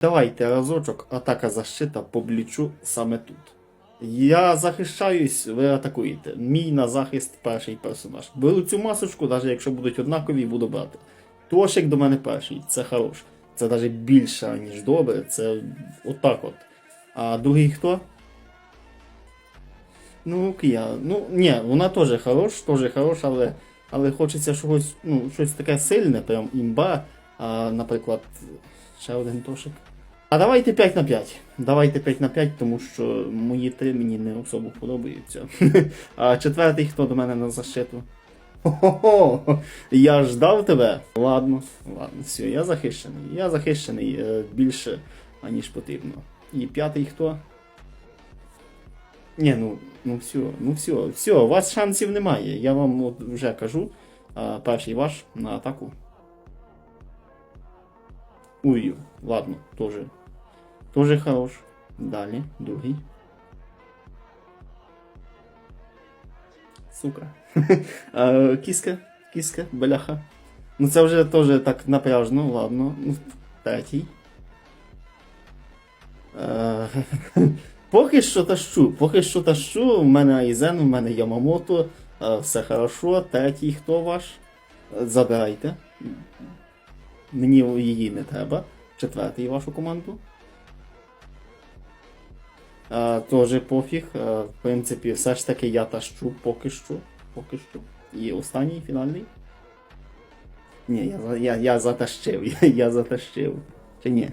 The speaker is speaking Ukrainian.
Давайте разочок атака защита поблічу саме тут. Я захищаюсь, ви атакуєте. Мій на захист перший персонаж. Беру цю масочку, навіть якщо будуть однакові, буду брати. Тошик до мене перший, це хорош. Це навіть більше, ніж добре. Це отак от. А другий хто? Ну, Кія. Ну, ні, вона теж хорош, теж хорош, але, але хочеться щось, ну, щось таке сильне, прям імба. А, наприклад, ще один тошик. А давайте 5 на 5. Давайте 5 на 5, тому що мої три мені не особо подобаються. А четвертий хто до мене на защиту? Хо-хо-хо! Я ждав тебе. Ладно, ладно, все, я захищений. Я захищений е, більше, аніж потрібно. І п'ятий хто? Ні, ну, ну все, ну все, все, у вас шансів немає. Я вам от вже кажу. Перший ваш на атаку. Ой, ладно, тоже. Тоже хорош. Далі, другий. Сука. Кіска, кіска, бляха. Ну це вже теж так напряжно, ладно. Ну, третій. Е, Поки що тащу, поки що тащу. У мене Айзен, у мене Ямамото, е, все хорошо. Третій хто ваш? Е, Забирайте. Мені її не треба. Четвертий вашу команду. А, Тоже пофіг. А, в принципі, все ж таки я тащу поки що. Поки що. І останній фінальний. Ні, я, я, я затащив. Я, я затащив. Чи ні?